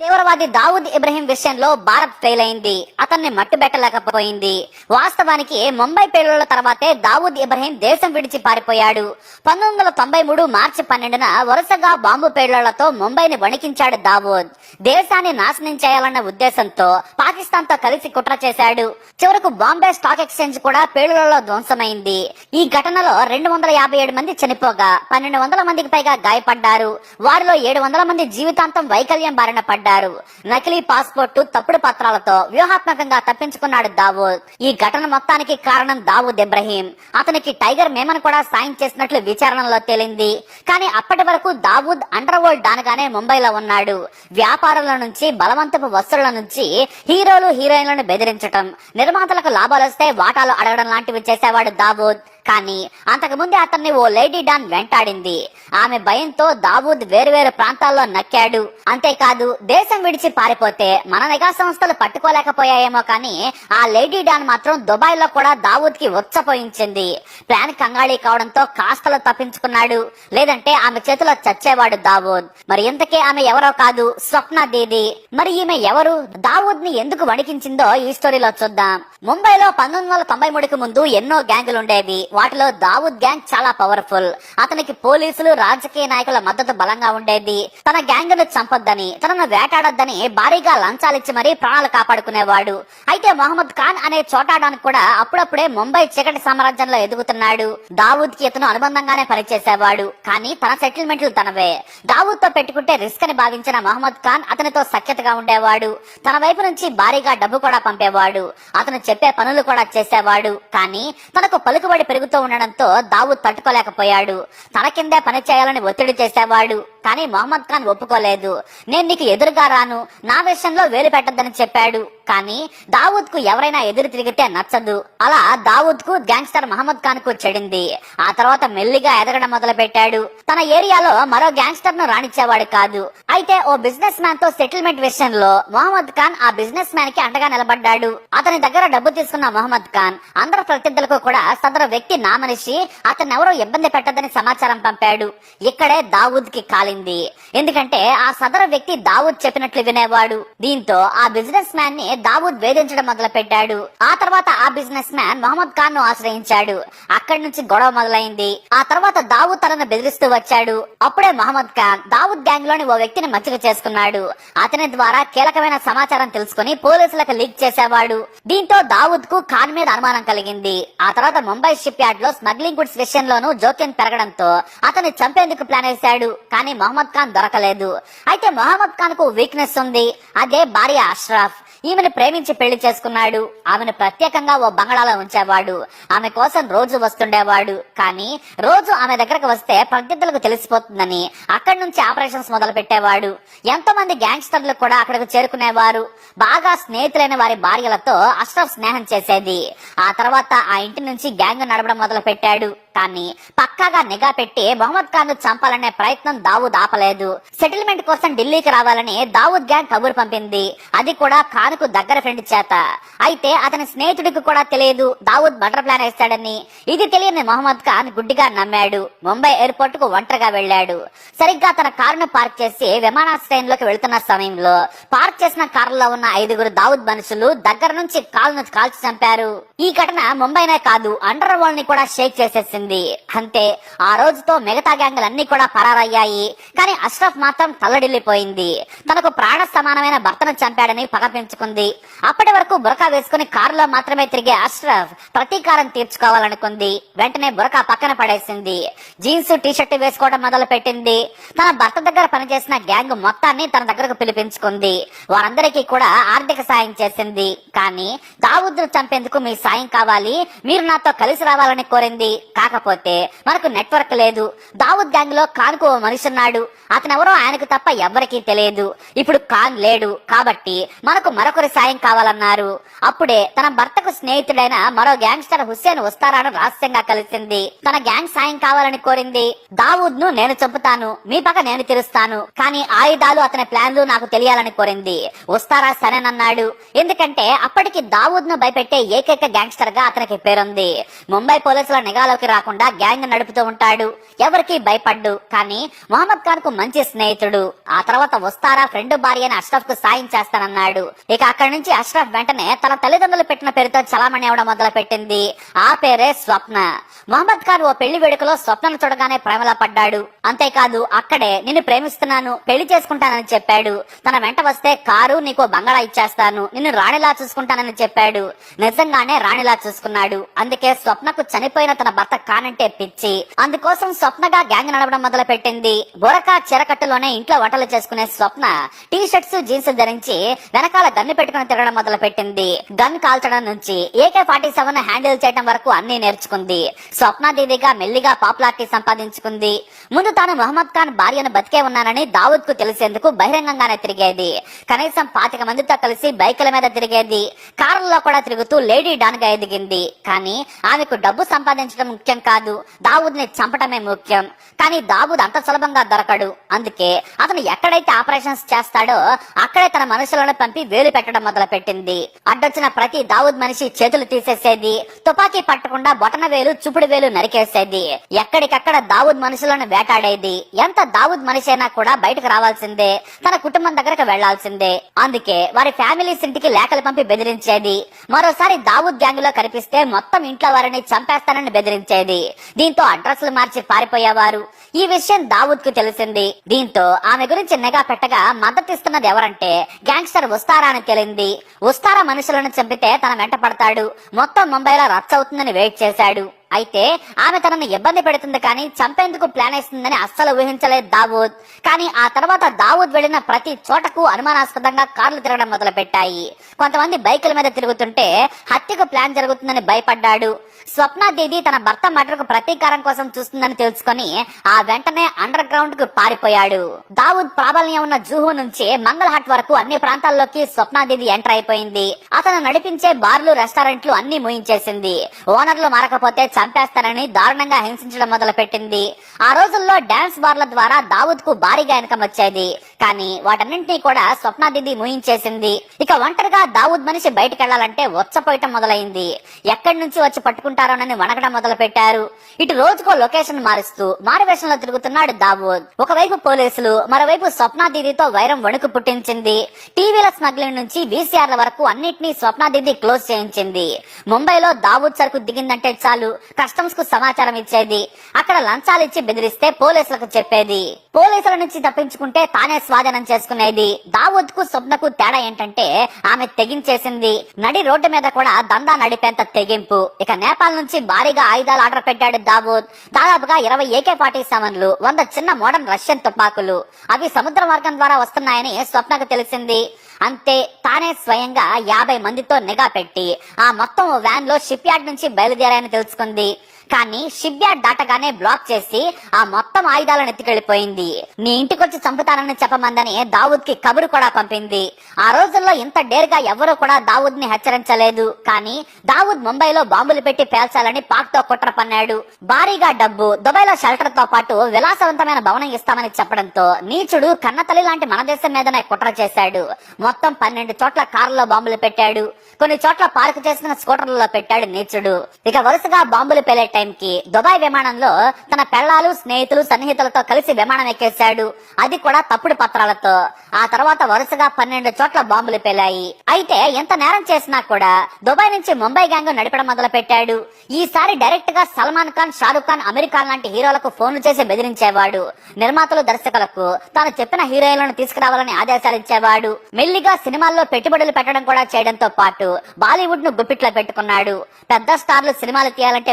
They తీవ్రవాది Dawood Ibrahim విషయంలో Bharat fail అయింది. అతన్ని మట్టుబెట్టలేకపోయింది వాస్తవానికి ముంబై పేలుళ్ళ తర్వాతే దావుద్ ఇబ్రహీం దేశం విడిచి పారిపోయాడు. పంతొమ్మిది వందల తొంభై మూడు మార్చి పన్నెండున వరుసగా బాంబు పేలుళ్ళతో ముంబైని వణికించాడు దావూద్. దేశాన్ని నాశనం చేయాలన్న ఉద్దేశంతో పాకిస్తాన్తో కలిసి కుట్ర చేశాడు. చివరకు బాంబే స్టాక్ ఎక్స్చేంజ్ కూడా పేలుళ్ళలో ధ్వంసమైంది. ఈ ఘటనలో రెండు వందల యాభై ఏడు మంది చనిపోగా పన్నెండు వందల మందికి పైగా గాయపడ్డారు. వారిలో ఏడు వందల మంది జీవితాంతం వైకల్యం బారిన పడ్డారు. నకిలీ పాస్పోర్టు తప్పుడు పత్రాలతో వ్యూహాత్మకంగా తప్పించుకున్నాడు దావూద్. ఈ ఘటన మొత్తానికి కారణం దావూద్ ఇబ్రహీం. అతనికి టైగర్ మేమన్ కూడా సాయం చేసినట్లు విచారణలో తేలింది. కానీ అప్పటి వరకు దావూద్ అండర్ వరల్డ్ డాన్గానే ముంబైలో ఉన్నాడు. వ్యాపారుల నుంచి బలవంతపు వస్తువుల నుంచి హీరోలు హీరోయిన్లను బెదిరించటం. నిర్మాతలకు లాభాలు వస్తే వాటాలు అడగడం లాంటివి చేసేవాడు దావూద్. కానీ అంతకుముందే అతన్ని ఓ లేడీ డాన్ వెంటాడింది. ఆమె భయంతో దావూద్ వేరువేరు ప్రాంతాల్లో నక్కాడు. అంతేకాదు దేశం విడిచి పారిపోతే మన నిఘా సంస్థలు పట్టుకోలేకపోయాయేమో కానీ ఆ లేడీ డాన్ మాత్రం దుబాయ్లో కూడా దావూద్కి ఉచ్చపోయించింది. ప్లాన్ కంగాళీ కావడంతో కాస్తలో తప్పించుకున్నాడు. లేదంటే ఆమె చేతిలో చచ్చేవాడు దావూద్. మరి ఇంతకే ఆమె ఎవరో కాదు స్వప్న దీది. మరి ఈమె ఎవరు? దావూద్ని ఎందుకు వణికించిందో ఈ స్టోరీలో చూద్దాం. ముంబైలో పంతొమ్మిది వందల తొంభై మూడుకి ముందు ఎన్నో గ్యాంగులు ఉండేవి వాటిలో దావూద్ గ్యాంగ్ చాలా పవర్ఫుల్ అతనికి పోలీసులు రాజకీయ నాయకుల మద్దతు బలంగా ఉండేది. తన గ్యాంగ్ను చంపొద్దని తనను వేటాడొద్దని భారీగా లంచాలిచ్చి మరీ ప్రాణాలు కాపాడుకునేవాడు. అయితే మొహమ్మద్ ఖాన్ అనే చోటాడానికి కూడా అప్పుడప్పుడే ముంబై చీకటి సామ్రాజ్యంలో ఎదుగుతున్నాడు. దావూద్కి ఇతను అనుబంధంగానే పనిచేసేవాడు. కానీ తన సెటిల్మెంట్లు తనవే. దావూద్తో పెట్టుకుంటే రిస్క్ అని భావించిన మహమ్మద్ ఖాన్ అతనితో సఖ్యతగా ఉండేవాడు. తన వైపు నుంచి భారీగా డబ్బు కూడా పంపేవాడు. అతను చెప్పే పనులు కూడా చేసేవాడు. కానీ తనకు పలుకుబడి పెరుగుతూ ఉండడంతో దావుద్ తట్టుకోలేకపోయాడు తన కిందే పని చేయాలని ఒత్తిడి చేసేవాడు. కానీ మొహమ్మద్ ఖాన్ ఒప్పుకోలేదు. నేను నీకు ఎదురుగా రాను. నా విషయంలో వేలు పెట్టద్దని చెప్పాడు. కానీ దావూద్కు ఎవరైనా ఎదురు తిరిగితే నచ్చదు. అలా దావూద్కు గ్యాంగ్స్టర్ మహమ్మద్ ఖాన్కు చెడింది. ఆ తర్వాత మెల్లిగా ఎదగడం మొదలు పెట్టాడు తన ఏరియాలో మరో గ్యాంగ్స్టర్ను రాణించేవాడు కాదు. అయితే ఓ బిజినెస్ మ్యాన్తో సెటిల్మెంట్ విషయంలో మొహమ్మద్ ఖాన్ ఆ బిజినెస్ మ్యాన్కి అండగా నిలబడ్డాడు. అతని దగ్గర డబ్బు తీసుకున్న మొహమ్మద్ ఖాన్ అందరు ప్రత్యర్థులకు కూడా సదరు వ్యక్తి నామనిషి అతను ఎవరో ఇబ్బంది పెట్టదని సమాచారం పంపాడు. ఇక్కడే దావూద్కి కాలింది ఎందుకంటే ఆ సదర వ్యక్తి దావూద్ చెప్పినట్లు వినేవాడు. దీంతో ఆ బిజినెస్ మ్యాన్ని దావూద్ వేధించడం మొదలు పెట్టాడు ఆ తర్వాత ఆ బిజినెస్ మ్యాన్ మహమ్మద్ ఖాన్ను ఆశ్రయించాడు. అక్కడి నుంచి గొడవ మొదలైంది. ఆ తర్వాత దావూద్ తనను బెదిరిస్తూ వచ్చాడు. అప్పుడే మహమ్మద్ ఖాన్ దావూద్ గ్యాంగ్లోని ఓ వ్యక్తిని మచ్చిక చేసుకున్నాడు. అతని ద్వారా కీలకమైన సమాచారం తెలుసుకుని పోలీసులకు లీక్ చేసేవాడు. దీంతో దావూద్కు ఖాన్ మీద అనుమానం కలిగింది. ఆ తర్వాత ముంబై షిప్ యార్డ్లో స్మగ్లింగ్ గుడ్స్ విషయంలోనూ జోక్యం పెరగడంతో అతన్ని చంపేందుకు ప్లాన్ వేశాడు. కానీ మహమ్మద్ ఖాన్ దొరకలేదు. అయితే మహమ్మద్ ఖాన్కు వీక్నెస్ ఉంది. అదే భార్య అష్రఫ్. ఈమెను ప్రేమించి పెళ్ళి చేసుకున్నాడు. ఆమెను ప్రత్యేకంగా ఓ బంగళాలో ఉంచేవాడు. ఆమె కోసం రోజు వస్తుండేవాడు. కానీ రోజు ఆమె దగ్గరకు వస్తే ప్రత్యర్థులకు తెలిసిపోతుందని అక్కడి నుంచి ఆపరేషన్స్ మొదలు పెట్టేవాడు ఎంతో మంది గ్యాంగ్స్టర్లు కూడా అక్కడికి చేరుకునేవారు. బాగా స్నేహితులైన వారి భార్యలతో అష్రఫ్ స్నేహం చేసేది. ఆ తర్వాత ఆ ఇంటి నుంచి గ్యాంగ్ నడపడం మొదలు పెట్టాడు కానీ పక్కాగా నిఘా పెట్టి మొహమ్మద్ ఖాన్ను చంపాలనే ప్రయత్నం దావూద్ ఆపలేదు. సెటిల్మెంట్ కోసం ఢిల్లీకి రావాలని దావూద్ గ్యాంగ్ కబురు పంపింది. అది కూడా ఖాన్కు దగ్గర ఫ్రెండ్ చేత. అయితే అతని స్నేహితుడికి కూడా తెలియదు దావూద్ మర్డర్ ప్లాన్ వేస్తాడని. ఇది తెలియని మొహమ్మద్ ఖాన్ గుడ్డిగా నమ్మాడు. ముంబై ఎయిర్పోర్ట్కు ఒంటరిగా వెళ్ళాడు. సరిగ్గా తన కారును పార్క్ చేసి విమానాశ్రయంలోకి వెళ్తున్న సమయంలో పార్క్ చేసిన కారులో ఉన్న ఐదుగురు దావూద్ మనుషులు దగ్గర నుంచి కాల్ను కాల్చి చంపారు. ఈ ఘటన ముంబైనే కాదు అండర్ వరల్డ్ని కూడా షేక్ చేసేసింది. అంతే ఆ రోజుతో మిగతా గ్యాంగులన్నీ కూడా పరారయ్యాయి. కానీ అష్రఫ్ మాత్రం తల్లడిల్లిపోయింది. తనకు ప్రాణ సమానమైన భర్తను చంపాడని పగ పెంచుకుంది. అప్పటి వరకు బురకా వేసుకుని కారులో మాత్రమే తిరిగే అష్రఫ్ ప్రతీకారం తీర్చుకోవాలనుకుంది. వెంటనే బురకా పక్కన పడేసింది. జీన్స్ టీ షర్ట్ వేసుకోవడం మొదలు పెట్టింది తన భర్త దగ్గర పనిచేసిన గ్యాంగ్ మొత్తాన్ని తన దగ్గరకు పిలిపించుకుంది. వారందరికీ కూడా ఆర్థిక సాయం చేసింది. కానీ దావుద్ను చంపేందుకు మీ సాయం కావాలి. మీరు నాతో కలిసి రావాలని కోరింది. కాకపోతే మనకు నెట్వర్క్ లేదు. దావుద్ గ్యాంగ్లో ఖాన్కు ఓ మనిషి ఉన్నాడు అతనెవరో ఆయనకు తప్ప ఎవ్వరికీ తెలియదు. ఇప్పుడు ఖాన్ లేడు. కాబట్టి మనకు మరొకరి సాయం కావాలన్నారు. అప్పుడే తన భర్తకు స్నేహితుడైన మరో గ్యాంగ్స్టర్ హుస్సేన్ వస్తారని రహస్యంగా కలిసింది. తన గ్యాంగ్ సాయం కావాలని కోరింది. దావూద్ను నేను చంపుతాను. మీ పక్క నేను తెరుస్తాను. కానీ ఆయుధాలు అతని ప్లాన్లు నాకు తెలియాలని కోరింది. వస్తారా సరేనన్నాడు. ఎందుకంటే అప్పటికి దావూద్ను భయపెట్టే ఏకైక గ్యాంగ్స్టర్గా అతనికి పేరుంది. ముంబై పోలీసుల నిఘాలోకి రా కాకుండా గ్యాంగ్ నడుపుతూ ఉంటాడు. ఎవరికి భయపడ్డు కానీ మొహమ్మద్ ఖాన్కు మంచి స్నేహితుడు. ఆ తర్వాత వస్తారా ఫ్రెండ్ భార్య అని అష్రఫ్కు సాయం చేస్తానన్నాడు. ఇక అక్కడి నుంచి అష్రఫ్ వెంటనే తన తల్లిదండ్రులు పెట్టిన పేరుతో చలామణి అవడం మొదలు పెట్టింది ఆ పేరే స్వప్న. మొహమ్మద్ ఖాన్ ఓ పెళ్ళి వేడుకలో స్వప్నను చూడగానే ప్రేమలో పడ్డాడు. అంతేకాదు అక్కడే నిన్ను ప్రేమిస్తున్నాను పెళ్ళి చేసుకుంటానని చెప్పాడు. తన వెంట వస్తే కారు నీకు బంగాళా ఇచ్చేస్తాను నిన్ను రాణిలా చూసుకుంటానని చెప్పాడు. నిజంగానే రాణిలా చూసుకున్నాడు. అందుకే స్వప్నకు చనిపోయిన తన భర్త కానంటే పిచ్చి. అందుకోసం స్వప్నగా గ్యాంగ్ నడవడం మొదలు పెట్టింది బొరక చిరకట్టులోనే ఇంట్లో వంటలు చేసుకునే స్వప్న టీ షర్ట్స్ జీన్స్ ధరించి వెనకాల గన్ను పెట్టుకుని తిరగడం మొదలు పెట్టింది గన్ కాల్చడం నుంచి ఏకే ఫార్టీ సెవెన్ హ్యాండిల్ చేయడం వరకు అన్ని నేర్చుకుంది. స్వప్న దీదిగా మెల్లిగా పాపులారిటీ సంపాదించుకుంది. ముందు తాను మహమ్మద్ ఖాన్ భార్యను బతికే ఉన్నానని దావుద్కు తెలిసేందుకు బహిరంగంగానే తిరిగేది. కనీసం పాతిక మందితో కలిసి బైకుల మీద తిరిగేది. కారుల్లో కూడా తిరుగుతూ లేడీ డాన్గా ఎదిగింది. కానీ ఆమెకు డబ్బు సంపాదించడం ముఖ్యం కాదు. దావుద్ని చంపటమే ముఖ్యం. కానీ దావుద్ అంత సులభంగా దొరకడు. అందుకే అతను ఎక్కడైతే ఆపరేషన్స్ చేస్తాడో అక్కడే తన మనుషులను పంపి వేలు పెట్టడం మొదలు పెట్టింది అడ్డొచ్చిన ప్రతి దావుద్ మనిషి చేతులు తీసేసేది. తుపాకీ పట్టకుండా బొటన వేలు చుపుడు వేలు నరికేసేది. ఎక్కడికక్కడ దావుద్ మనుషులను వేటాడేది? ఎంత దావుద్ మనిషి అయినా కూడా బయటకు రావాల్సిందే. తన కుటుంబం దగ్గరకు వెళ్ళాల్సిందే. అందుకే వారి ఫ్యామిలీస్ ఇంటికి లేఖలు పంపి బెదిరించేది. మరోసారి దావుద్ గ్యాంగ్లో కనిపిస్తే మొత్తం ఇంట్లో వారిని చంపేస్తానని బెదిరించేది. దీంతో అడ్రస్లు మార్చి పారిపోయేవారు. ఈ విషయం దావుద్కు తెలిసింది. దీంతో ఆమె గురించి నిఘా పెట్టగా మద్దతిస్తున్నది ఎవరంటే గ్యాంగ్స్టర్ ఉస్తారా అని తెలింది. ఉస్తారా మనుషులను చంపితే తన వెంట పడతాడు. మొత్తం ముంబైలో రచ్చవుతుందని వెయిట్ చేశాడు. అయితే ఆమె తనని ఇబ్బంది పెడుతుంది కానీ చంపేందుకు ప్లాన్ వేస్తుందని అస్సలు ఊహించలేదు దావూద్. కానీ ఆ తర్వాత దావూద్ వెళ్ళిన ప్రతి చోటకు అనుమానాస్పదంగా కార్లు తిరగడం మొదలు పెట్టాయి కొంతమంది బైకుల మీద తిరుగుతుంటే హత్యకు ప్లాన్ జరుగుతుందని భయపడ్డాడు. స్వప్న దీది తన భర్త మటర్కు ప్రతీకారం కోసం చూస్తుందని తెలుసుకొని ఆ వెంటనే అండర్ గ్రౌండ్కు పారిపోయాడు. దావూద్ ప్రాబల్యం ఉన్న జూహు నుంచి మంగళహట్ వరకు అన్ని ప్రాంతాల్లోకి స్వప్న దీది ఎంటర్ అయిపోయింది. అతను నడిపించే బార్లు రెస్టారెంట్లు అన్ని మూయించేసింది. ఓనర్లు మారకపోతే చంపేస్తానని దారుణంగా హింసించడం మొదలు పెట్టింది ఆ రోజుల్లో డాన్స్ బార్ల ద్వారా దావూద్కు భారీగా ఇన్కమ్ వచ్చేది. కానీ వాటన్నింటినీ కూడా స్వప్నాదిది మూయించేసింది ఇక ఒంటరిగా దావూద్ మనిషి బయటకెళ్ళాలంటే వచ్చపోయటం మొదలైంది. ఎక్కడి నుంచి వచ్చి పట్టుకుంటారోనని వణకడం మొదలు పెట్టారు ఇటు రోజుకో లొకేషన్ మారుస్తూ మారువేషంలో తిరుగుతున్నాడు దావూద్. ఒకవైపు పోలీసులు మరోవైపు స్వప్నాదిదితో వైరం వణుకు పుట్టించింది. టీవీల స్మగ్లింగ్ నుంచి వీసీఆర్ల వరకు అన్నిటినీ స్వప్నాదిది క్లోజ్ చేయించింది. ముంబైలో దావూద్ సరుకు దిగిందంటే చాలు కస్టమ్స్కు సమాచారం ఇచ్చేది. అక్కడ లంచాలిచ్చి బెదిరిస్తే పోలీసులకు చెప్పేది. పోలీసుల నుంచి తప్పించుకుంటే తానే స్వాధీనం చేసుకునేది. దావూద్కు స్వప్నకు తేడా ఏంటంటే ఆమె తెగించేసింది. నడి రోడ్డు మీద కూడా దందా నడిపేంత తెగింపు. ఇక నేపాల్ నుంచి భారీగా ఆయుధాలు ఆర్డర్ పెట్టాడు దావూద్. దాదాపుగా ఇరవై ఏకే ఫార్టీ సెవెన్లు వంద చిన్న మోడర్న్ రష్యన్ తుపాకులు. అవి సముద్ర మార్గం ద్వారా వస్తున్నాయని స్వప్నకు తెలిసింది. అంతే తానే స్వయంగా యాభై మందితో నిఘా పెట్టి ఆ మొత్తం వ్యాన్లో షిప్ యార్డ్ నుంచి బయలుదేరాయని తెలుసుకుంది. కానీ షిప్ యార్డ్ దాటగానే బ్లాక్ చేసి ఆ మొత్తం ఆయుధాలను ఎత్తుకెళ్ళిపోయింది నీ ఇంటికొచ్చి చంపుతానని చెప్పమందని దావుద్కి కబురు కూడా పంపింది. ఆ రోజుల్లో ఇంత డేరుగా ఎవరూ కూడా దావూద్ని హెచ్చరించలేదు. కానీ దావూద్ ముంబైలో బాంబులు పెట్టి పేల్చాలని పాక్తో కుట్ర పన్నాడు. భారీగా డబ్బు దుబాయ్లో షెల్టర్తో పాటు విలాసవంతమైన భవనం ఇస్తామని చెప్పడంతో నీచుడు కన్నతల్లి లాంటి మన దేశం మీదనే కుట్ర చేశాడు. మొత్తం పన్నెండు చోట్ల కారులో బాంబులు పెట్టాడు. కొన్ని చోట్ల పార్క్ చేసిన స్కూటర్లలో పెట్టాడు నీచుడు. ఇక వరుసగా బాంబులు పేలే టైంకి దుబాయ్ విమానంలో తన పెళ్ళాలు స్నేహితులు సన్నిహితులతో కలిసి విమానం ఎక్కేశాడు. అది కూడా తప్పుడు పత్రాలతో. ఆ తర్వాత వరుసగా పన్నెండు చోట్ల బాంబులు పేలాయి. అయితే ఎంత నేరం చేసినా కూడా దుబాయ్ నుంచి ముంబై గ్యాంగ్ నడిపడం మొదలు పెట్టాడు ఈసారి డైరెక్ట్గా సల్మాన్ ఖాన్ షారుఖ్ ఖాన్ అమీర్ ఖాన్ లాంటి హీరోలకు ఫోన్లు చేసి బెదిరించేవాడు. నిర్మాతలు దర్శకులకు తాను చెప్పిన హీరోయిన్లను తీసుకురావాలని ఆదేశాలు ఇచ్చేవాడు. మెల్లిగా సినిమాల్లో పెట్టుబడులు పెట్టడం కూడా చేయడంతో పాటు బాలీవుడ్ను గుప్పిట్లో పెట్టుకున్నాడు. పెద్ద స్టార్లు సినిమాలు తీయాలంటే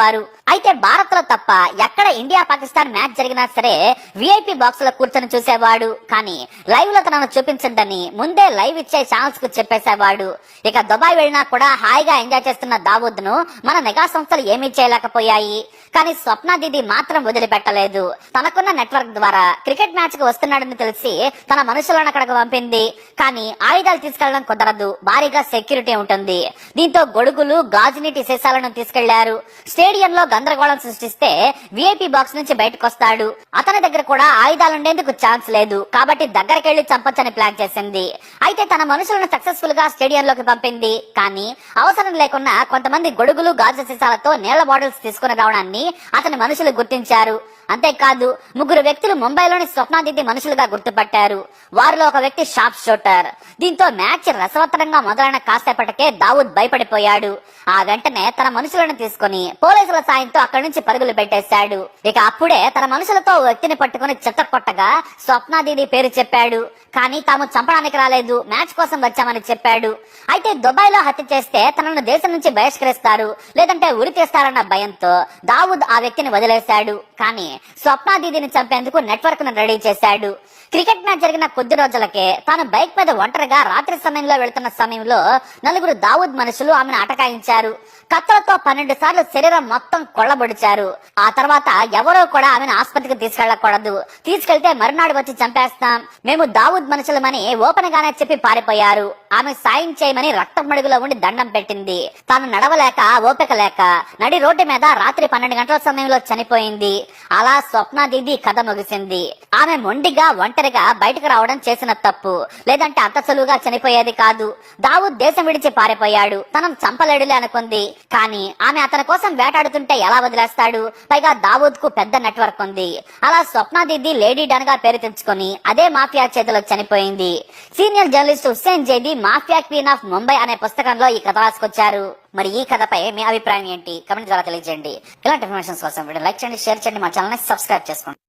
వారు. అయితే భారత్లో తప్ప ఎక్కడ ఇండియా పాకిస్తాన్ మ్యాచ్ జరిగినా సరే విఐపి బాక్స్లో కూర్చొని చూసేవాడు. కానీ లైవ్లో తనను చూపించండి ముందే లైవ్ ఇచ్చే ఛానల్స్కు చెప్పేసేవాడు. ఇక దుబాయ్ వెళ్ళినా కూడా హాయిగా ఎంజాయ్ చేస్తున్న దావూద్ను మన నిఘా సంస్థలు ఏమీ చేయలేకపోయాయి. కానీ స్వప్న దీది మాత్రం వదిలిపెట్టలేదు. తనకున్న నెట్వర్క్ ద్వారా క్రికెట్ మ్యాచ్కు వస్తున్నాడని తెలిసి తన మనుషులను అక్కడికి పంపింది. కానీ ఆయుధాలు తీసుకెళ్ళడం కుదరదు. భారీగా సెక్యూరిటీ ఉంటుంది. దీంతో గొడుగులు గాజు నీటి సీసాలను తీసుకెళ్ళారు. స్టేడియంలో గందరగోళం సృష్టిస్తే విఐపి బాక్స్ నుంచి బయటకు వస్తాడు అతని దగ్గర కూడా ఆయుధాలుండేందుకు ఛాన్స్ లేదు. కాబట్టి దగ్గరకెళ్ళి చంపొచ్చని ప్లాన్ చేసింది. అయితే తన మనుషులను సక్సెస్ఫుల్గా స్టేడియంలోకి పంపింది. కానీ అవసరం లేకుండా కొంతమంది గొడుగులు గాజు సీసాలతో నీళ్ళ బాటిల్స్ తీసుకుని రావడాన్ని అతని మనుషులు గుర్తించారు. అంతేకాదు ముగ్గురు వ్యక్తులు ముంబైలోని స్వప్నాదిద్ది మనుషులుగా గుర్తుపట్టారు. వారిలో ఒక వ్యక్తి షాప్ షూటర్. దీంతో మ్యాచ్ రసవత్తరంగా మొదలైన కాసేపటికే దావూద్ భయపడిపోయాడు. ఆ వెంటనే తన మనుషులను తీసుకుని పోలీసుల సాయంతో అక్కడి నుంచి పరుగులు పెట్టేశాడు. ఇక అప్పుడే తన మనుషులతో వ్యక్తిని పట్టుకుని చిత్తకొట్టగా స్వప్నాదిది పేరు చెప్పాడు. కానీ తాము చంపడానికి రాలేదు. మ్యాచ్ కోసం వచ్చామని చెప్పాడు. అయితే దుబాయ్లో హత్య చేస్తే తనను దేశం నుంచి బహిష్కరిస్తారు. లేదంటే ఉరి తీస్తారన్న భయంతో దావుద్ ఆ వ్యక్తిని వదిలేశాడు. కానీ స్వప్నాదీదిని చంపేందుకు నెట్వర్క్ను రెడీ చేశాడు. క్రికెట్ మ్యాచ్ జరిగిన కొద్ది రోజులకే తాను బైక్ మీద ఒంటరిగా రాత్రి సమయంలో వెళ్తున్న సమయంలో నలుగురు దావూద్ మనుషులు ఆమెను అటకాయించారు కత్తులతో పన్నెండు సార్లు శరీరం మొత్తం కొల్లబొడిచారు. ఆ తర్వాత ఎవరో కూడా ఆమెను ఆసుపత్రికి తీసుకెళ్ళకూడదు తీసుకెళ్తే మరునాడు వచ్చి చంపేస్తాం. మేము దావూద్ మనుషులమని ఓపెన్ గానే చెప్పి పారిపోయారు. ఆమె సాయం చేయమని రక్తం మడుగులో ఉండి దండం పెట్టింది. తాను నడవలేక ఓపిక లేక నడి రోడ్డు మీద రాత్రి పన్నెండు గంటల సమయంలో చనిపోయింది. అలా స్వప్న దీది కథ ముగిసింది. ఆమె మొండిగా ఒంటరిగా బయటకు రావడం చేసిన తప్పు. లేదంటే అంత సులువుగా చనిపోయేది కాదు. దావుద్ దేశం విడిచి పారిపోయాడు. తనం చంపలేడులే అనుకుంది. కానీ ఆమె అతని కోసం వేటాడుతుంటే ఎలా వదిలేస్తాడు? పైగా దావూద్కు పెద్ద నెట్వర్క్ ఉంది. అలా స్వప్న దీది లేడీ డన్గా పేరు తెచ్చుకొని అదే మాఫియా చేతిలో చనిపోయింది. Senior journalist Hussain Zaidi mafia queen of Mumbai అనే పుస్తకంలో ఈ కథ రాసుకొచ్చారు. మరి ఈ కథపై మీ అభిప్రాయం ఏంటి? కమెంట్ ద్వారా తెలియజేయండి. ఇలాంటి ఇన్ఫర్మేషన్ కోసం వీడియో లైక్ చేయండి షేర్ చేయండి మా ఛానల్ సబ్స్క్రైబ్ చేసుకోండి.